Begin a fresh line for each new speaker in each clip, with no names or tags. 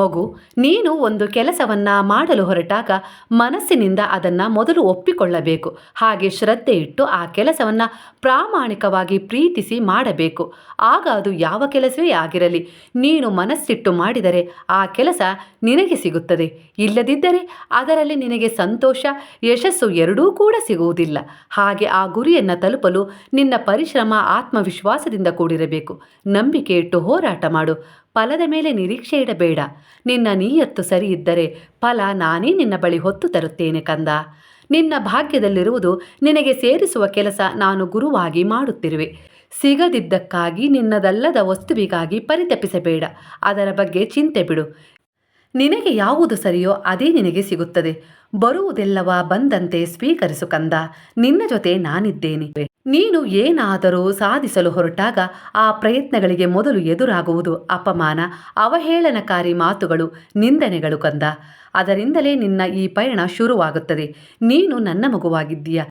ಮಗು, ನೀನು ಒಂದು ಕೆಲಸವನ್ನ ಮಾಡಲು ಹೊರಟಾಗ ಮನಸ್ಸಿನಿಂದ ಅದನ್ನು ಮೊದಲು ಒಪ್ಪಿಕೊಳ್ಳಬೇಕು. ಹಾಗೆ ಶ್ರದ್ಧೆ ಇಟ್ಟು ಆ ಕೆಲಸವನ್ನು ಪ್ರಾಮಾಣಿಕವಾಗಿ ಪ್ರೀತಿಸಿ ಮಾಡಬೇಕು. ಆಗ ಅದು ಯಾವ ಕೆಲಸವೇ ಆಗಿರಲಿ, ನೀನು ಮನಸ್ಸಿಟ್ಟು ಮಾಡಿದರೆ ಆ ಕೆಲಸ ನಿನಗೆ ಸಿಗುತ್ತದೆ. ಇಲ್ಲದಿದ್ದರೆ ಅದರಲ್ಲಿ ನಿನಗೆ ಸಂತೋಷ, ಯಶಸ್ಸು ಎರಡೂ ಕೂಡ ಸಿಗುವುದಿಲ್ಲ. ಹಾಗೆ ಆ ಗುರಿಯನ್ನು ತಲುಪಲು ನಿನ್ನ ಪರಿಶ್ರಮ, ಆತ್ಮವಿಶ್ವಾಸದಿಂದ ಕೂಡಿರಬೇಕು. ನಂಬಿಕೆ ಇಟ್ಟು ಹೋರಾಟ ಮಾಡು. ಫಲದ ಮೇಲೆ ನಿರೀಕ್ಷೆ ಇಡಬೇಡ. ನಿನ್ನ ನೀಯತ್ತು ಸರಿ ಇದ್ದರೆ ಫಲ ನಾನೇ ನಿನ್ನ ಬಳಿ ಹೊತ್ತು ತರುತ್ತೇನೆ ಕಂದ. ನಿನ್ನ ಭಾಗ್ಯದಲ್ಲಿರುವುದು ನಿನಗೆ ಸೇರಿಸುವ ಕೆಲಸ ನಾನು ಗುರುವಾಗಿ ಮಾಡುತ್ತಿರುವೆ. ಸಿಗದಿದ್ದಕ್ಕಾಗಿ ನಿನ್ನದಲ್ಲದ ವಸ್ತುವಿಗಾಗಿ ಪರಿತಪಿಸಬೇಡ. ಅದರ ಬಗ್ಗೆ ಚಿಂತೆ ಬಿಡು. ನಿನಗೆ ಯಾವುದು ಸರಿಯೋ ಅದೇ ನಿನಗೆ ಸಿಗುತ್ತದೆ. ಬರುವುದೆಲ್ಲವ ಬಂದಂತೆ ಸ್ವೀಕರಿಸು ಕಂದ. ನಿನ್ನ ಜೊತೆ ನಾನಿದ್ದೇನೆ. ನೀನು ಏನಾದರೂ ಸಾಧಿಸಲು ಹೊರಟಾಗ ಆ ಪ್ರಯತ್ನಗಳಿಗೆ ಮೊದಲು ಎದುರಾಗುವುದು ಅಪಮಾನ ಅವಹೇಳನಕಾರಿ ಮಾತುಗಳು ನಿಂದನೆಗಳು ಕಂದ. ಅದರಿಂದಲೇ ನಿನ್ನ ಈ ಪಯಣ ಶುರುವಾಗುತ್ತದೆ. ನೀನು ನನ್ನ ಮಗುವಾಗಿದ್ದೀಯ?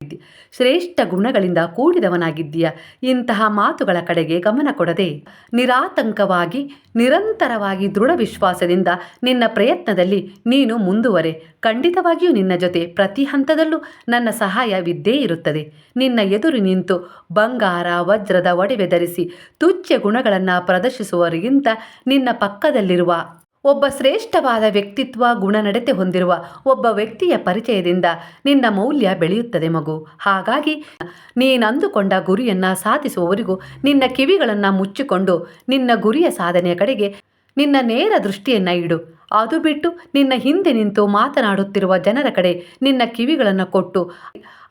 ಶ್ರೇಷ್ಠ ಗುಣಗಳಿಂದ ಕೂಡಿದವನಾಗಿದ್ದೀಯ? ಇಂತಹ ಮಾತುಗಳ ಕಡೆಗೆ ಗಮನ ಕೊಡದೆ, ನಿರಾತಂಕವಾಗಿ, ನಿರಂತರವಾಗಿ ದೃಢ ವಿಶ್ವಾಸದಿಂದ ನಿನ್ನ ಪ್ರಯತ್ನದಲ್ಲಿ ನೀನು ಮುಂದುವರೆ. ಖಂಡಿತವಾಗಿಯೂ ನಿನ್ನ ಜೊತೆ ಪ್ರತಿ ಹಂತದಲ್ಲೂ ನನ್ನ ಸಹಾಯವಿದ್ದೇ ಇರುತ್ತದೆ. ನಿನ್ನ ಎದುರು ನಿಂತು ಬಂಗಾರ, ವಜ್ರದ ಒಡವೆ ಧರಿಸಿ, ತುಚ್ಛ ಗುಣಗಳನ್ನು ಪ್ರದರ್ಶಿಸುವವರಿಗಿಂತ ನಿನ್ನ ಪಕ್ಕದಲ್ಲಿರುವ ಒಬ್ಬ ಶ್ರೇಷ್ಠವಾದ ವ್ಯಕ್ತಿತ್ವ ಗುಣನಡತೆ ಹೊಂದಿರುವ ಒಬ್ಬ ವ್ಯಕ್ತಿಯ ಪರಿಚಯದಿಂದ ನಿನ್ನ ಮೌಲ್ಯ ಬೆಳೆಯುತ್ತದೆ ಮಗು. ಹಾಗಾಗಿ ನೀನಂದುಕೊಂಡ ಗುರಿಯನ್ನು ಸಾಧಿಸುವವರಿಗೂ ನಿನ್ನ ಕಿವಿಗಳನ್ನು ಮುಚ್ಚಿಕೊಂಡು ನಿನ್ನ ಗುರಿಯ ಸಾಧನೆಯ ಕಡೆಗೆ ನಿನ್ನ ನೇರ ದೃಷ್ಟಿಯನ್ನು ಇಡು. ಅದು ಬಿಟ್ಟು ನಿನ್ನ ಹಿಂದೆ ನಿಂತು ಮಾತನಾಡುತ್ತಿರುವ ಜನರ ಕಡೆ ನಿನ್ನ ಕಿವಿಗಳನ್ನು ಕೊಟ್ಟು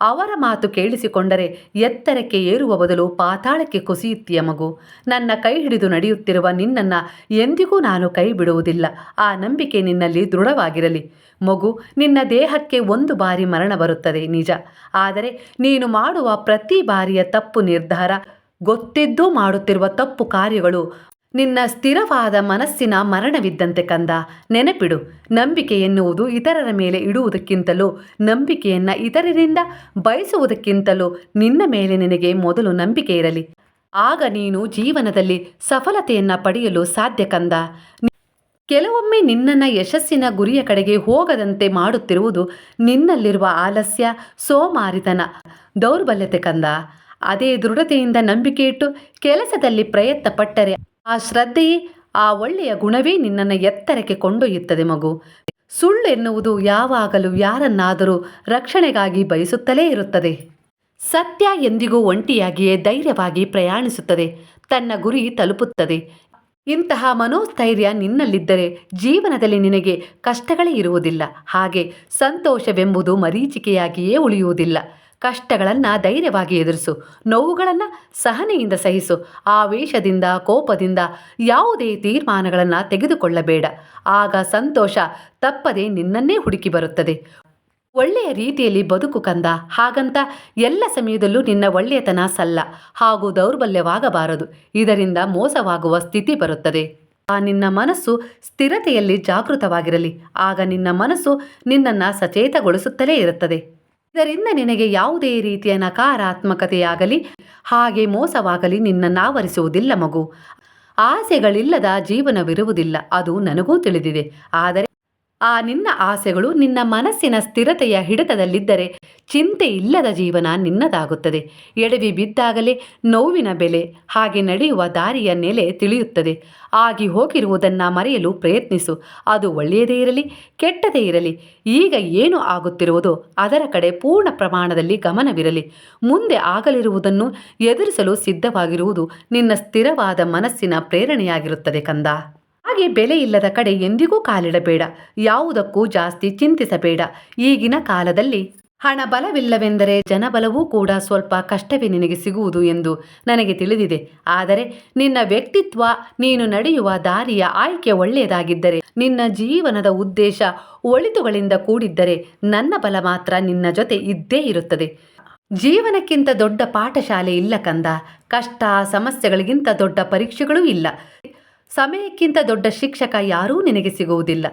ಅವರ ಮಾತು ಕೇಳಿಸಿಕೊಂಡರೆ ಎತ್ತರಕ್ಕೆ ಏರುವ ಬದಲು ಪಾತಾಳಕ್ಕೆ ಕುಸಿಯುತ್ತೀಯ ಮಗು. ನನ್ನ ಕೈ ಹಿಡಿದು ನಡೆಯುತ್ತಿರುವ ನಿನ್ನನ್ನು ಎಂದಿಗೂ ನಾನು ಕೈ ಬಿಡುವುದಿಲ್ಲ ಆ ನಂಬಿಕೆ ನಿನ್ನಲ್ಲಿ ದೃಢವಾಗಿರಲಿ. ಮಗು, ನಿನ್ನ ದೇಹಕ್ಕೆ ಒಂದು ಬಾರಿ ಮರಣ ಬರುತ್ತದೆ, ನಿಜ. ಆದರೆ ನೀನು ಮಾಡುವ ಪ್ರತಿ ಬಾರಿಯ ತಪ್ಪು ನಿರ್ಧಾರ, ಗೊತ್ತಿದ್ದೂ ಮಾಡುತ್ತಿರುವ ತಪ್ಪು ಕಾರ್ಯಗಳು ನಿನ್ನ ಸ್ಥಿರವಾದ ಮನಸ್ಸಿನ ಮರಣವಿದ್ದಂತೆ ಕಂದ. ನೆನಪಿಡು, ನಂಬಿಕೆ ಎನ್ನುವುದು ಇತರರ ಮೇಲೆ ಇಡುವುದಕ್ಕಿಂತಲೂ, ನಂಬಿಕೆಯನ್ನು ಇತರರಿಂದ ಬಯಸುವುದಕ್ಕಿಂತಲೂ ನಿನ್ನ ಮೇಲೆ ನಿನಗೆ ಮೊದಲು ನಂಬಿಕೆ ಇರಲಿ. ಆಗ ನೀನು ಜೀವನದಲ್ಲಿ ಸಫಲತೆಯನ್ನು ಪಡೆಯಲು ಸಾಧ್ಯ ಕಂದ. ಕೆಲವೊಮ್ಮೆ ನಿನ್ನನ್ನು ಯಶಸ್ಸಿನ ಗುರಿಯ ಕಡೆಗೆ ಹೋಗದಂತೆ ಮಾಡುತ್ತಿರುವುದು ನಿನ್ನಲ್ಲಿರುವ ಆಲಸ್ಯ, ಸೋಮಾರಿತನ, ದೌರ್ಬಲ್ಯತೆ ಕಂದ. ಅದೇ ದೃಢತೆಯಿಂದ ನಂಬಿಕೆ ಇಟ್ಟು ಕೆಲಸದಲ್ಲಿ ಪ್ರಯತ್ನ ಪಟ್ಟರೆ ಆ ಶ್ರದ್ಧೆಯೇ ಆ ಒಳ್ಳೆಯ ಗುಣವೇ ನಿನ್ನನ್ನು ಎತ್ತರಕ್ಕೆ ಕೊಂಡೊಯ್ಯುತ್ತದೆ ಮಗು. ಸುಳ್ಳು ಎನ್ನುವುದು ಯಾವಾಗಲೂ ಯಾರನ್ನಾದರೂ ರಕ್ಷಣೆಗಾಗಿ ಬಯಸುತ್ತಲೇ ಇರುತ್ತದೆ. ಸತ್ಯ ಎಂದಿಗೂ ಒಂಟಿಯಾಗಿಯೇ ಧೈರ್ಯವಾಗಿ ಪ್ರಯಾಣಿಸುತ್ತದೆ. ತನ್ನ ಗುರಿ ತಲುಪುತ್ತದೆ. ಇಂತಹ ಮನೋಸ್ಥೈರ್ಯ ನಿನ್ನಲ್ಲಿದ್ದರೆ ಜೀವನದಲ್ಲಿ ನಿನಗೆ ಕಷ್ಟಗಳೇ ಇರುವುದಿಲ್ಲ. ಹಾಗೆ ಸಂತೋಷವೆಂಬುದು ಮರೀಚಿಕೆಯಾಗಿಯೇ ಉಳಿಯುವುದಿಲ್ಲ. ಕಷ್ಟಗಳನ್ನು ಧೈರ್ಯವಾಗಿ ಎದುರಿಸು, ನೋವುಗಳನ್ನು ಸಹನೆಯಿಂದ ಸಹಿಸು, ಆವೇಶದಿಂದ, ಕೋಪದಿಂದ ಯಾವುದೇ ತೀರ್ಮಾನಗಳನ್ನು ತೆಗೆದುಕೊಳ್ಳಬೇಡ. ಆಗ ಸಂತೋಷ ತಪ್ಪದೆ ನಿನ್ನನ್ನೇ ಹುಡುಕಿ ಬರುತ್ತದೆ. ಒಳ್ಳೆಯ ರೀತಿಯಲ್ಲಿ ಬದುಕು ಕಂದ. ಹಾಗಂತ ಎಲ್ಲ ಸಮಯದಲ್ಲೂ ನಿನ್ನ ಒಳ್ಳೆಯತನ ಸಲ್ಲ ಹಾಗೂ ದೌರ್ಬಲ್ಯವಾಗಬಾರದು. ಇದರಿಂದ ಮೋಸವಾಗುವ ಸ್ಥಿತಿ ಬರುತ್ತದೆ. ಆ ನಿನ್ನ ಮನಸ್ಸು ಸ್ಥಿರತೆಯಲ್ಲಿ ಜಾಗೃತವಾಗಿರಲಿ. ಆಗ ನಿನ್ನ ಮನಸ್ಸು ನಿನ್ನನ್ನು ಸಚೇತಗೊಳಿಸುತ್ತಲೇ ಇರುತ್ತದೆ. ಇದರಿಂದ ನಿನಗೆ ಯಾವುದೇ ರೀತಿಯ ನಕಾರಾತ್ಮಕತೆಯಾಗಲಿ, ಹಾಗೆ ಮೋಸವಾಗಲಿ ನಿನ್ನನ್ನು ಆವರಿಸುವುದಿಲ್ಲ ಮಗು. ಆಸೆಗಳಿಲ್ಲದ ಜೀವನವಿರುವುದಿಲ್ಲ, ಅದು ನನಗೂ ತಿಳಿದಿದೆ. ಆದರೆ ಆ ನಿನ್ನ ಆಸೆಗಳು ನಿನ್ನ ಮನಸ್ಸಿನ ಸ್ಥಿರತೆಯ ಹಿಡಿತದಲ್ಲಿದ್ದರೆ ಚಿಂತೆ ಇಲ್ಲದ ಜೀವನ ನಿನ್ನದಾಗುತ್ತದೆ. ಎಡವಿ ಬಿದ್ದಾಗಲೇ ನೋವಿನ ಬೆಲೆ, ಹಾಗೆ ನಡೆಯುವ ದಾರಿಯ ನೆಲೆ ತಿಳಿಯುತ್ತದೆ. ಆಗಿ ಹೋಗಿರುವುದನ್ನು ಮರೆಯಲು ಪ್ರಯತ್ನಿಸು. ಅದು ಒಳ್ಳೆಯದೇ ಇರಲಿ, ಕೆಟ್ಟದೇ ಇರಲಿ, ಈಗ ಏನು ಆಗುತ್ತಿರುವುದೋ ಅದರ ಕಡೆ ಪೂರ್ಣ ಪ್ರಮಾಣದಲ್ಲಿ ಗಮನವಿರಲಿ. ಮುಂದೆ ಆಗಲಿರುವುದನ್ನು ಎದುರಿಸಲು ಸಿದ್ಧವಾಗಿರುವುದು ನಿನ್ನ ಸ್ಥಿರವಾದ ಮನಸ್ಸಿನ ಪ್ರೇರಣೆಯಾಗಿರುತ್ತದೆ ಕಂದ. ಹಾಗೆ ಬೆಲೆ ಇಲ್ಲದ ಕಡೆ ಎಂದಿಗೂ ಕಾಲಿಡಬೇಡ, ಯಾವುದಕ್ಕೂ ಜಾಸ್ತಿ ಚಿಂತಿಸಬೇಡ. ಈಗಿನ ಕಾಲದಲ್ಲಿ ಹಣ ಬಲವಿಲ್ಲವೆಂದರೆ ಜನಬಲವೂ ಕೂಡ ಸ್ವಲ್ಪ ಕಷ್ಟವೇ ನಿನಗೆ ಸಿಗುವುದು ಎಂದು ನನಗೆ ತಿಳಿದಿದೆ. ಆದರೆ ನಿನ್ನ ವ್ಯಕ್ತಿತ್ವ, ನೀನು ನಡೆಯುವ ದಾರಿಯ ಆಯ್ಕೆ ಒಳ್ಳೆಯದಾಗಿದ್ದರೆ, ನಿನ್ನ ಜೀವನದ ಉದ್ದೇಶ ಒಳಿತುಗಳಿಂದ ಕೂಡಿದ್ದರೆ ನನ್ನ ಬಲ ಮಾತ್ರ ನಿನ್ನ ಜೊತೆ ಇದ್ದೇ ಇರುತ್ತದೆ. ಜೀವನಕ್ಕಿಂತ ದೊಡ್ಡ ಪಾಠಶಾಲೆ ಇಲ್ಲ ಕಂದ. ಕಷ್ಟ, ಸಮಸ್ಯೆಗಳಿಗಿಂತ ದೊಡ್ಡ ಪರೀಕ್ಷೆಗಳೂ ಇಲ್ಲ. ಸಮಯಕ್ಕಿಂತ ದೊಡ್ಡ ಶಿಕ್ಷಕ ಯಾರೂ ನಿನಗೆ ಸಿಗುವುದಿಲ್ಲ.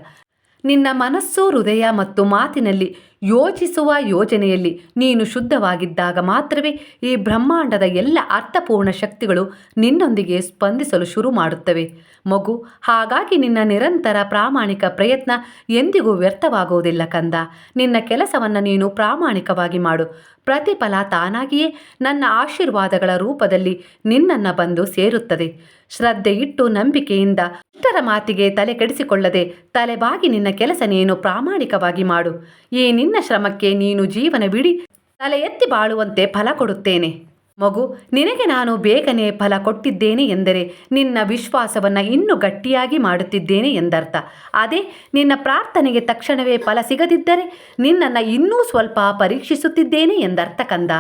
ನಿನ್ನ ಮನಸ್ಸು ಹೃದಯ ಮತ್ತು ಮಾತಿನಲ್ಲಿ ಯೋಚಿಸುವ ಯೋಜನೆಯಲ್ಲಿ ನೀನು ಶುದ್ಧವಾಗಿದ್ದಾಗ ಮಾತ್ರವೇ ಈ ಬ್ರಹ್ಮಾಂಡದ ಎಲ್ಲ ಅರ್ಥಪೂರ್ಣ ಶಕ್ತಿಗಳು ನಿನ್ನೊಂದಿಗೆ ಸ್ಪಂದಿಸಲು ಶುರು ಮಾಡುತ್ತವೆ. ಮಗು, ಹಾಗಾಗಿ ನಿನ್ನ ನಿರಂತರ ಪ್ರಾಮಾಣಿಕ ಪ್ರಯತ್ನ ಎಂದಿಗೂ ವ್ಯರ್ಥವಾಗುವುದಿಲ್ಲ ಕಂದ. ನಿನ್ನ ಕೆಲಸವನ್ನು ನೀನು ಪ್ರಾಮಾಣಿಕವಾಗಿ ಮಾಡು. ಪ್ರತಿಫಲ ತಾನಾಗಿಯೇ ನನ್ನ ಆಶೀರ್ವಾದಗಳ ರೂಪದಲ್ಲಿ ನಿನ್ನನ್ನು ಬಂದು ಸೇರುತ್ತದೆ. ಶ್ರದ್ಧೆ ಇಟ್ಟು ನಂಬಿಕೆಯಿಂದ ಇಷ್ಟರ ಮಾತಿಗೆ ತಲೆ ಕೆಡಿಸಿಕೊಳ್ಳದೆ ತಲೆಬಾಗಿ ನಿನ್ನ ಕೆಲಸ ನೀನು ಪ್ರಾಮಾಣಿಕವಾಗಿ ಮಾಡು. ಈ ನಿನ್ನ ಶ್ರಮಕ್ಕೆ ನೀನು ಜೀವನವಿಡೀ ತಲೆ ಎತ್ತಿ ಬಾಳುವಂತೆ ಫಲ ಕೊಡುತ್ತೇನೆ. ಮಗು, ನಿನಗೆ ನಾನು ಬೇಗನೆ ಫಲ ಕೊಟ್ಟಿದ್ದೇನೆ ಎಂದರೆ ನಿನ್ನ ವಿಶ್ವಾಸವನ್ನು ಇನ್ನೂ ಗಟ್ಟಿಯಾಗಿ ಮಾಡುತ್ತಿದ್ದೇನೆ ಎಂದರ್ಥ. ಅದೇ ನಿನ್ನ ಪ್ರಾರ್ಥನೆಗೆ ತಕ್ಷಣವೇ ಫಲ ಸಿಗದಿದ್ದರೆ ನಿನ್ನನ್ನು ಇನ್ನೂ ಸ್ವಲ್ಪ ಪರೀಕ್ಷಿಸುತ್ತಿದ್ದೇನೆ ಎಂದರ್ಥ ಕಂದ.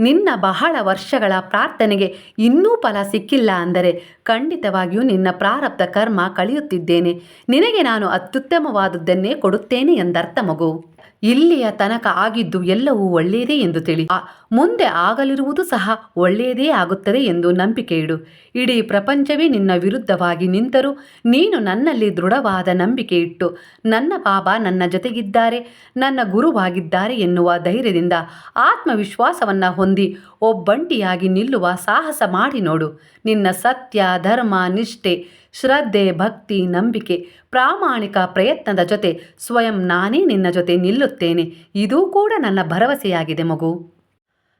ನಿನ್ನ ಬಹಳ ವರ್ಷಗಳ ಪ್ರಾರ್ಥನೆಗೆ ಇನ್ನೂ ಫಲ ಸಿಕ್ಕಿಲ್ಲ ಅಂದರೆ ಖಂಡಿತವಾಗಿಯೂ ನಿನ್ನ ಪ್ರಾರಬ್ಧ ಕರ್ಮ ಕಳೆಯುತ್ತಿದ್ದೇನೆ. ನಿನಗೆ ನಾನು ಅತ್ಯುತ್ತಮವಾದದ್ದನ್ನೇ ಕೊಡುತ್ತೇನೆ ಎಂದರ್ಥ ಮಗು. ಇಲ್ಲಿಯ ತನಕ ಆಗಿದ್ದು ಎಲ್ಲವೂ ಒಳ್ಳೆಯದೇ ಎಂದು ತಿಳಿ. ಮುಂದೆ ಆಗಲಿರುವುದು ಸಹ ಒಳ್ಳೆಯದೇ ಆಗುತ್ತದೆ ಎಂದು ನಂಬಿಕೆ ಇಡು. ಇಡೀ ಪ್ರಪಂಚವೇ ನಿನ್ನ ವಿರುದ್ಧವಾಗಿ ನಿಂತರೂ, ನೀನು ನನ್ನಲ್ಲಿ ದೃಢವಾದ ನಂಬಿಕೆ ಇಟ್ಟು. ನನ್ನ ಬಾಬಾ ನನ್ನ ಜೊತೆಗಿದ್ದಾರೆ, ನನ್ನ ಗುರುವಾಗಿದ್ದಾರೆ ಎನ್ನುವ ಧೈರ್ಯದಿಂದ ಆತ್ಮವಿಶ್ವಾಸವನ್ನು ಹೊಂದಿ ಒಬ್ಬಂಟಿಯಾಗಿ ನಿಲ್ಲುವ ಸಾಹಸ ಮಾಡಿ ನೋಡು. ನಿನ್ನ ಸತ್ಯ, ಧರ್ಮ, ನಿಷ್ಠೆ, ಶ್ರದ್ಧೆ, ಭಕ್ತಿ, ನಂಬಿಕೆ, ಪ್ರಾಮಾಣಿಕ ಪ್ರಯತ್ನದ ಜೊತೆ ಸ್ವಯಂ ನಾನೇ ನಿನ್ನ ಜೊತೆ ನಿಲ್ಲುತ್ತೇನೆ. ಇದೂ ಕೂಡ ನನ್ನ ಭರವಸೆಯಾಗಿದೆ ಮಗು.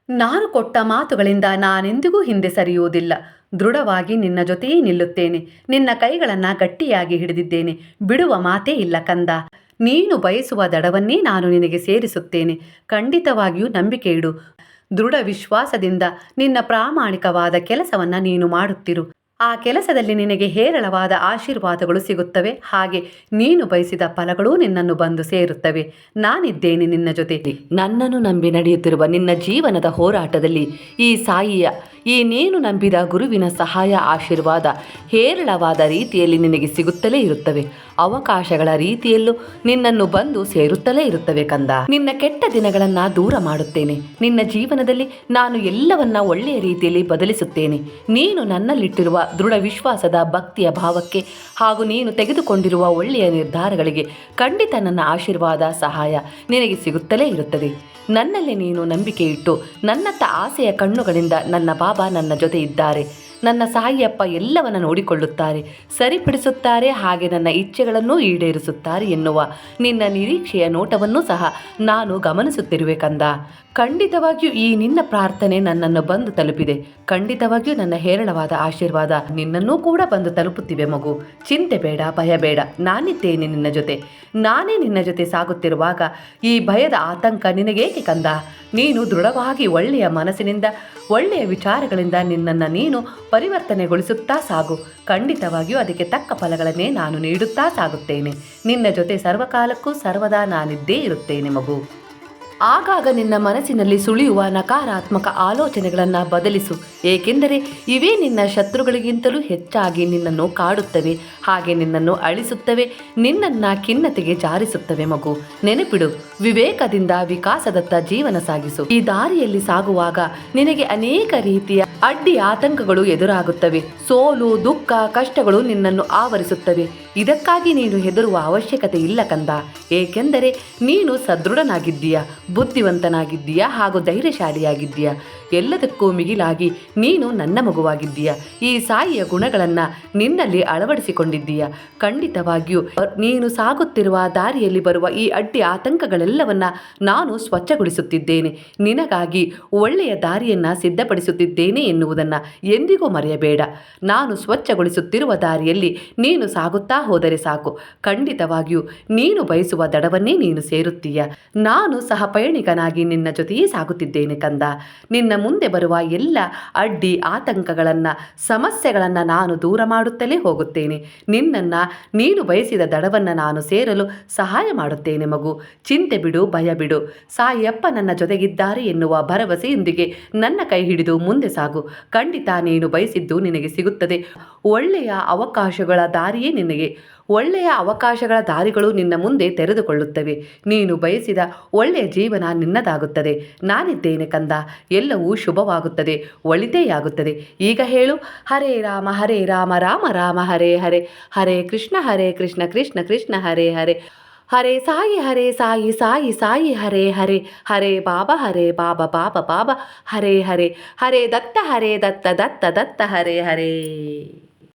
ನಾನು ಕೊಟ್ಟ ಮಾತುಗಳಿಂದ ನಾನೆಂದಿಗೂ ಹಿಂದೆ ಸರಿಯುವುದಿಲ್ಲ. ದೃಢವಾಗಿ ನಿನ್ನ ಜೊತೆಯೇ ನಿಲ್ಲುತ್ತೇನೆ. ನಿನ್ನ ಕೈಗಳನ್ನು ಗಟ್ಟಿಯಾಗಿ ಹಿಡಿದಿದ್ದೇನೆ. ಬಿಡುವ ಮಾತೇ ಇಲ್ಲ ಕಂದ. ನೀನು ಬಯಸುವ ದಡವನ್ನೇ ನಾನು ನಿನಗೆ ಸೇರಿಸುತ್ತೇನೆ. ಖಂಡಿತವಾಗಿಯೂ ನಂಬಿಕೆ ಇಡು. ದೃಢ ವಿಶ್ವಾಸದಿಂದ ನಿನ್ನ ಪ್ರಾಮಾಣಿಕವಾದ ಕೆಲಸವನ್ನು ನೀನು ಮಾಡುತ್ತಿರು. ಆ ಕೆಲಸದಲ್ಲಿ ನಿನಗೆ ಹೇರಳವಾದ ಆಶೀರ್ವಾದಗಳು ಸಿಗುತ್ತವೆ. ಹಾಗೆ ನೀನು ಬಯಸಿದ ಫಲಗಳೂ ನಿನ್ನನ್ನು ಬಂದು ಸೇರುತ್ತವೆ. ನಾನಿದ್ದೇನೆ ನಿನ್ನ ಜೊತೆ. ನನ್ನನ್ನು ನಂಬಿ ನಡೆಯುತ್ತಿರುವ ನಿನ್ನ ಜೀವನದ ಹೋರಾಟದಲ್ಲಿ ಈ ಸಾಯಿಯ, ಈ ನೀನು ನಂಬಿದ ಗುರುವಿನ ಸಹಾಯ, ಆಶೀರ್ವಾದ ಹೇರಳವಾದ ರೀತಿಯಲ್ಲಿ ನಿನಗೆ ಸಿಗುತ್ತಲೇ ಇರುತ್ತವೆ. ಅವಕಾಶಗಳ ರೀತಿಯಲ್ಲೂ ನಿನ್ನನ್ನು ಬಂದು ಸೇರುತ್ತಲೇ ಇರುತ್ತವೆ ಕಂದ. ನಿನ್ನ ಕೆಟ್ಟ ದಿನಗಳನ್ನು ದೂರ ಮಾಡುತ್ತೇನೆ. ನಿನ್ನ ಜೀವನದಲ್ಲಿ ನಾನು ಎಲ್ಲವನ್ನ ಒಳ್ಳೆಯ ರೀತಿಯಲ್ಲಿ ಬದಲಿಸುತ್ತೇನೆ. ನೀನು ನನ್ನಲ್ಲಿಟ್ಟಿರುವ ದೃಢ ವಿಶ್ವಾಸದ ಭಕ್ತಿಯ ಭಾವಕ್ಕೆ ಹಾಗೂ ನೀನು ತೆಗೆದುಕೊಂಡಿರುವ ಒಳ್ಳೆಯ ನಿರ್ಧಾರಗಳಿಗೆ ಖಂಡಿತ ನನ್ನ ಆಶೀರ್ವಾದ, ಸಹಾಯ ನಿನಗೆ ಸಿಗುತ್ತಲೇ ಇರುತ್ತದೆ. ನನ್ನಲ್ಲಿ ನೀನು ನಂಬಿಕೆ ಇಟ್ಟು ನನ್ನತ್ತ ಆಸೆಯ ಕಣ್ಣುಗಳಿಂದ ನನ್ನ ಬಾಬಾ ನನ್ನ ಜೊತೆ ಇದ್ದಾರೆ. ನನ್ನ ಸಾಯಿಯಪ್ಪ ಎಲ್ಲವನ್ನ ನೋಡಿಕೊಳ್ಳುತ್ತಾರೆ, ಸರಿಪಡಿಸುತ್ತಾರೆ, ಹಾಗೆ ನನ್ನ ಇಚ್ಛೆಗಳನ್ನು ಈಡೇರಿಸುತ್ತಾರೆ ಎನ್ನುವ ನಿನ್ನ ನಿರೀಕ್ಷೆಯ ನೋಟವನ್ನು ಸಹ ನಾನು ಗಮನಿಸುತ್ತಿರುವೆ ಕಂದ. ಖಂಡಿತವಾಗಿಯೂ ಈ ನಿನ್ನ ಪ್ರಾರ್ಥನೆ ನನ್ನನ್ನು ಬಂದು ತಲುಪಿದೆ. ಖಂಡಿತವಾಗಿಯೂ ನನ್ನ ಹೇರಳವಾದ ಆಶೀರ್ವಾದ ನಿನ್ನನ್ನೂ ಕೂಡ ಬಂದು ತಲುಪುತ್ತಿವೆ ಮಗು. ಚಿಂತೆ ಬೇಡ, ಭಯ ಬೇಡ. ನಾನಿದ್ದೇನೆ ನಿನ್ನ ಜೊತೆ. ನಾನೇ ನಿನ್ನ ಜೊತೆ ಸಾಗುತ್ತಿರುವಾಗ ಈ ಭಯದ ಆತಂಕ ನಿನಗೇಕೆ ಕಂದ? ನೀನು ದೃಢವಾಗಿ ಒಳ್ಳೆಯ ಮನಸ್ಸಿನಿಂದ, ಒಳ್ಳೆಯ ವಿಚಾರಗಳಿಂದ ನಿನ್ನನ್ನು ನೀನು ಪರಿವರ್ತನೆಗೊಳಿಸುತ್ತಾ ಸಾಗು. ಖಂಡಿತವಾಗಿಯೂ ಅದಕ್ಕೆ ತಕ್ಕ ಫಲಗಳನ್ನೇ ನಾನು ನೀಡುತ್ತಾ ಸಾಗುತ್ತೇನೆ. ನಿನ್ನ ಜೊತೆ ಸರ್ವಕಾಲಕ್ಕೂ ಸರ್ವದಾ ನಾನಿದ್ದೇ ಇರುತ್ತೇನೆ ಮಗು. ಆಗಾಗ ನಿನ್ನ ಮನಸ್ಸಿನಲ್ಲಿ ಸುಳಿಯುವ ನಕಾರಾತ್ಮಕ ಆಲೋಚನೆಗಳನ್ನು ಬದಲಿಸು. ಏಕೆಂದರೆ ಇವೇ ನಿನ್ನ ಶತ್ರುಗಳಿಗಿಂತಲೂ ಹೆಚ್ಚಾಗಿ ನಿನ್ನನ್ನು ಕಾಡುತ್ತವೆ, ಹಾಗೆ ನಿನ್ನನ್ನು ಅಳಿಸುತ್ತವೆ, ನಿನ್ನನ್ನು ಖಿನ್ನತೆಗೆ ಜಾರಿಸುತ್ತವೆ ಮಗು. ನೆನಪಿಡು, ವಿವೇಕದಿಂದ ವಿಕಾಸದತ್ತ ಜೀವನ ಸಾಗಿಸು. ಈ ದಾರಿಯಲ್ಲಿ ಸಾಗುವಾಗ ನಿನಗೆ ಅನೇಕ ರೀತಿಯ ಅಡ್ಡಿ ಆತಂಕಗಳು ಎದುರಾಗುತ್ತವೆ. ಸೋಲು, ದುಃಖ, ಕಷ್ಟಗಳು ನಿನ್ನನ್ನು ಆವರಿಸುತ್ತವೆ. ಇದಕ್ಕಾಗಿ ನೀನು ಹೆದರುವ ಅವಶ್ಯಕತೆ ಇಲ್ಲ ಕಂದ. ಏಕೆಂದರೆ ನೀನು ಸದೃಢನಾಗಿದ್ದೀಯ. ಬುದ್ಧಿವಂತನಾಗಿದ್ದೀಯ ಹಾಗೂ ಧೈರ್ಯಶಾಲಿಯಾಗಿದ್ದೀಯಾ? ಎಲ್ಲದಕ್ಕೂ ಮಿಗಿಲಾಗಿ ನೀನು ನನ್ನ ಮಗುವಾಗಿದ್ದೀಯ? ಈ ಸಾಯಿಯ ಗುಣಗಳನ್ನು ನಿನ್ನಲ್ಲಿ ಅಳವಡಿಸಿಕೊಂಡಿದ್ದೀಯ? ಖಂಡಿತವಾಗಿಯೂ, ನೀನು ಸಾಗುತ್ತಿರುವ ದಾರಿಯಲ್ಲಿ ಬರುವ ಈ ಅಡ್ಡಿ ಆತಂಕಗಳೆಲ್ಲವನ್ನ ನಾನು ಸ್ವಚ್ಛಗೊಳಿಸುತ್ತಿದ್ದೇನೆ. ನಿನಗಾಗಿ ಒಳ್ಳೆಯ ದಾರಿಯನ್ನು ಸಿದ್ಧಪಡಿಸುತ್ತಿದ್ದೇನೆ ಎನ್ನುವುದನ್ನು ಎಂದಿಗೂ ಮರೆಯಬೇಡ. ನಾನು ಸ್ವಚ್ಛಗೊಳಿಸುತ್ತಿರುವ ದಾರಿಯಲ್ಲಿ ನೀನು ಸಾಗುತ್ತಾ ಹೋದರೆ ಸಾಕು. ಖಂಡಿತವಾಗಿಯೂ, ನೀನು ಬಯಸುವ ದಡವನ್ನೇ ನೀನು ಸೇರುತ್ತೀಯ? ನಾನು ಸಹ ಪಯಣಿಕನಾಗಿ ನಿನ್ನ ಜೊತೆಯೇ ಸಾಗುತ್ತಿದ್ದೇನೆ ಕಂದ. ನಿನ್ನ ಮುಂದೆ ಬರುವ ಎಲ್ಲ ಅಡ್ಡಿ ಆತಂಕಗಳನ್ನು, ಸಮಸ್ಯೆಗಳನ್ನು ನಾನು ದೂರ ಮಾಡುತ್ತಲೇ ಹೋಗುತ್ತೇನೆ. ನಿನ್ನನ್ನು, ನೀನು ಬಯಸಿದ ದಡವನ್ನು ನಾನು ಸೇರಲು ಸಹಾಯ ಮಾಡುತ್ತೇನೆ ಮಗು. ಚಿಂತೆ ಬಿಡು, ಭಯ ಬಿಡು. ಸಾಯಪ್ಪ ನನ್ನ ಜೊತೆಗಿದ್ದಾರೆ ಎನ್ನುವ ಭರವಸೆಯೊಂದಿಗೆ ನನ್ನ ಕೈ ಹಿಡಿದು ಮುಂದೆ ಸಾಗು. ಖಂಡಿತ ನೀನು ಬಯಸಿದ್ದು ನಿನಗೆ ಸಿಗುತ್ತದೆ. ಒಳ್ಳೆಯ ಅವಕಾಶಗಳ ದಾರಿಯೇ ನಿನಗೆ. ಒಳ್ಳೆಯ ಅವಕಾಶಗಳ ದಾರಿಗಳು ನಿನ್ನ ಮುಂದೆ ತೆರೆದುಕೊಳ್ಳುತ್ತವೆ. ನೀನು ಬಯಸಿದ ಒಳ್ಳೆಯ ಜೀವನ ನಿನ್ನದಾಗುತ್ತದೆ. ನಾನಿದ್ದೇನೆ ಕಂದ, ಎಲ್ಲವೂ ಶುಭವಾಗುತ್ತದೆ, ಒಳಿತೆಯಾಗುತ್ತದೆ. ಈಗ ಹೇಳು, ಹರೇ ರಾಮ ಹರೇ ರಾಮ ರಾಮ ರಾಮ, ಹರೇ ಹರೇ ಹರೇ ಕೃಷ್ಣ ಹರೇ ಕೃಷ್ಣ ಕೃಷ್ಣ ಕೃಷ್ಣ, ಹರೇ ಹರೇ. ಹರೇ ಸಾಯಿ ಹರೇ ಸಾಯಿ ಸಾಯಿ ಸಾಯಿ, ಹರೇ ಹರೇ. ಹರೇ ಬಾಬಾ ಹರೇ ಬಾಬಾ ಬಾಬಾ ಬಾಬಾ, ಹರೇ ಹರೇ. ಹರೇ ದತ್ತ ಹರೇ ದತ್ತ ದತ್ತ ದತ್ತ, ಹರೇ ಹರೇ.